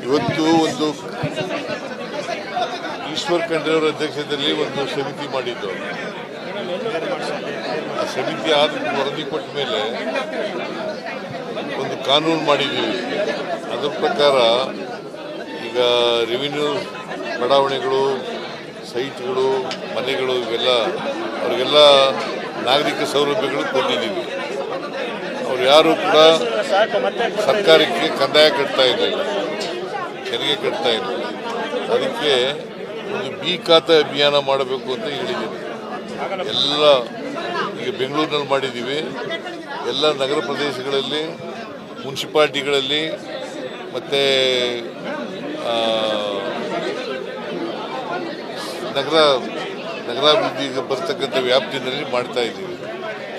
ಇವತ್ತು? ಒಂದು ಈಶ್ವರ್ ಖಂಡ್ರೆ ಅವರ ಅಧ್ಯಕ್ಷತೆಯಲ್ಲಿ ಒಂದು ಸಮಿತಿ ಮಾಡಿದ್ದು ಆ ಸಮಿತಿ ಆದ ವರದಿ ಕೊಟ್ಟ ಮೇಲೆ ಒಂದು ಕಾನೂನು ಮಾಡಿದ್ದೀವಿ ಅದರ ಪ್ರಕಾರ ಈಗ ರೆವಿನ್ಯೂ ಬಡಾವಣೆಗಳು, ಸೈಟ್ಗಳು, ಮನೆಗಳು, ಇವೆಲ್ಲ, ಅವರಿಗೆಲ್ಲ ನಾಗರಿಕ ಸೌಲಭ್ಯಗಳು ಕೊಟ್ಟಿದ್ದೀವಿ. ಅವ್ರು ಯಾರು ಕೂಡ ಸರ್ಕಾರಕ್ಕೆ ಕಂದಾಯ ಕಟ್ತಾ ಇರಲಿಲ್ಲ ತೆರಿಗೆ ಕಟ್ತಾ ಇಲ್ಲ. ಅದಕ್ಕೆ ಒಂದು ಬಿ ಖಾತೆ ಅಭಿಯಾನ ಮಾಡಬೇಕು ಅಂತ ಹೇಳಿದ್ದೀವಿ. ಎಲ್ಲ ಈಗ ಬೆಂಗಳೂರಿನಲ್ಲಿ ಮಾಡಿದ್ದೀವಿ. ಎಲ್ಲ ನಗರ ಪ್ರದೇಶಗಳಲ್ಲಿ, ಮುನ್ಸಿಪಾಲ್ಟಿಗಳಲ್ಲಿ, ಮತ್ತು ನಗರ, ನಗರಾಭಿವೃದ್ಧಿಗೆ ಬರ್ತಕ್ಕಂಥ ವ್ಯಾಪ್ತಿಯಲ್ಲಿ ಮಾಡ್ತಾ ಇದ್ದೀವಿ.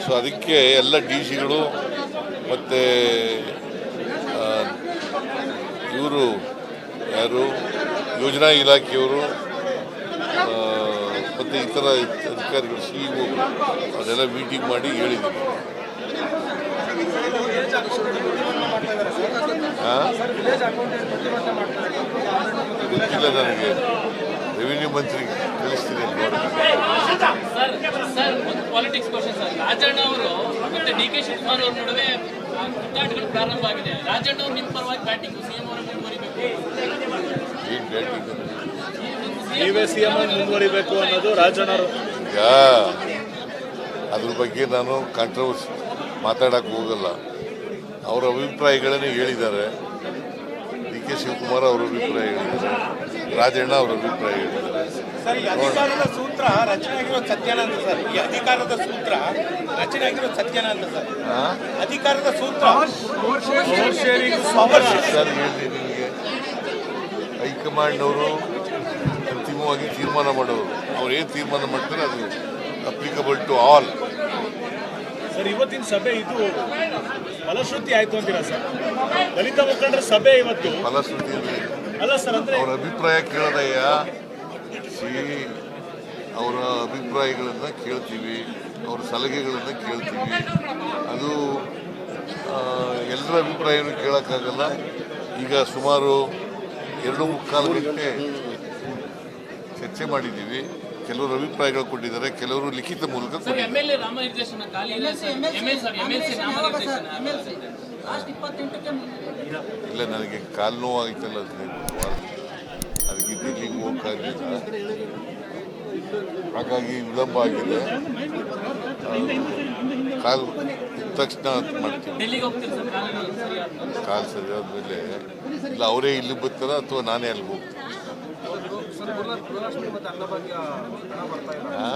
ಸೊ ಅದಕ್ಕೆ ಎಲ್ಲ ಡಿ ಸಿಗಳು ಮತ್ತು ಇವರು ಯಾರು, ಯೋಜನಾ ಇಲಾಖೆಯವರು ಮತ್ತು ಇತರ ಅಧಿಕಾರಿಗಳು, ಸಿ ಇ ಅದೆಲ್ಲ ಮೀಟಿಂಗ್ ಮಾಡಿ ಹೇಳಿದ್ದೀವಿ. ಹಾಂ ಗೊತ್ತಿಲ್ಲ ನನಗೆ. ರೆವಿನ್ಯೂ ಮಂತ್ರಿಗೆ ತಿಳಿಸ್ತೀನಿ ಸರ್ ಸರ್ ಒಂದು ಪಾಲಿಟಿಕ್ಸ್ ಕ್ವಶನ್ ಸರ್. ರಾಜಣ್ಣ ಅವರು ಮತ್ತೆ ಡಿ ಕೆ ಶಿವಕುಮಾರ್ ಅವ್ರ ನಡುವೆ ಆ, ಕಿತ್ತಾಟಗಳು ಪ್ರಾರಂಭ ಆಗಿದೆ. ರಾಜಣ್ಣ ಅವರು ನಿಮ್ಮ ಪರವಾಗಿ ಬ್ಯಾಟಿಂಗ್ ಸಿಎಂ ಅವರು ಮುಂದುವರಿಬೇಕು. ನೀವೇ ಸಿಎಂ ಮುಂದುವರಿಬೇಕು ಅನ್ನೋದು ರಾಜಣ್ಣವರು ಈಗ ಅದ್ರ ಬಗ್ಗೆ ನಾನು ಕಾಂಟ್ರವರ್ಸಿ ಮಾತಾಡಕ್ಕೆ ಹೋಗಲ್ಲ. ಅವರ ಅಭಿಪ್ರಾಯಗಳನ್ನೇ ಹೇಳಿದ್ದಾರೆ. ಕೆ ಶಿವಕುಮಾರ್ ಅವರ ಅಭಿಪ್ರಾಯ ಹೇಳಿದ್ದಾರೆ. ರಾಜಣ್ಣ ಅವರ ಅಭಿಪ್ರಾಯ ಹೇಳಿದ್ದಾರೆ. ಸರ್ ಅಧಿಕಾರದ ಸೂತ್ರ ರಚನೆ ಆಗಿರೋದು ಸತ್ಯನ ಅಂತ ಸರ್. ಈ ಅಧಿಕಾರದ ಸೂತ್ರ ರಚನೆ ಆಗಿರೋದು ಸತ್ಯನ ಅಂತ ಸರ್? ಅಧಿಕಾರದ ಸೂತ್ರ. ಸರ್ ಹೇಳಿದೆ ನಿಮಗೆ. ಹೈಕಮಾಂಡ್ನವರು ಅಂತಿಮವಾಗಿ ತೀರ್ಮಾನ ಮಾಡೋರು. ಅವ್ರು ಏನು ತೀರ್ಮಾನ ಮಾಡ್ತಾರೆ ಅದು ಅಪ್ಲಿಕಬಲ್ ಟು ಆಲ್ ಸರ್ ಇವತ್ತಿನ ಸಭೆ ಇದು ಫಲಶ್ರುತಿ ಆಯ್ತು ಅಂತೀರಾ ಸರ್? ದಲಿತ ಮುಖಂಡರ ಸಭೆ ಇವತ್ತು. ಫಲಶ್ರುತಿಯಲ್ಲಿ ಅಲ್ಲ. ಸರ್ ಅಂದ್ರೆ ಅವರ ಅಭಿಪ್ರಾಯ ಕೇಳದಯ್ಯ. ಸಿ ಅವರ ಅಭಿಪ್ರಾಯಗಳನ್ನು ಕೇಳ್ತೀವಿ ಅವರ ಸಲಹೆಗಳನ್ನು ಕೇಳ್ತೀವಿ. ಅದು ಎಲ್ಲರ ಅಭಿಪ್ರಾಯನೂ ಕೇಳೋಕ್ಕಾಗಲ್ಲ. ಈಗ ಸುಮಾರು ಎರಡು ಮುಕ್ಕಾಲು ಗಂಟೆ ಚರ್ಚೆ ಮಾಡಿದ್ದೀವಿ. ಕೆಲವರು ಅಭಿಪ್ರಾಯಗಳು ಕೊಟ್ಟಿದ್ದಾರೆ ಕೆಲವರು ಲಿಖಿತ ಮೂಲಕ ಇಲ್ಲ ನನಗೆ ಕಾಲು ನೋವಾಗಿತ್ತಲ್ಲ ಅದಕ್ಕೆ ದಿಲ್ಲಿಗೆ ಹೋಗೋಕ್ಕಾಗಲಿಲ್ಲ ಹಾಗಾಗಿ ವಿಳಂಬ ಆಗಿದೆ. ಕಾಲು ಇದ್ದ ತಕ್ಷಣ ಮಾಡ್ತೀವಿ ಡೆಲ್ಲಿಗೆ ಹೋಗ್ತೀರಿ ಸರ್? ಕಾಲಿನ ಸರಿಯಾದ ಕಾಲು ಸರಿಯಾದ ಮೇಲೆ ಇಲ್ಲ ಅವರೇ ಇಲ್ಲಿ ಬರ್ತಾರ ಅಥವಾ ನಾನೇ ಅಲ್ಲಿ ಹೋಗ್ತೀನಿ? ಆ?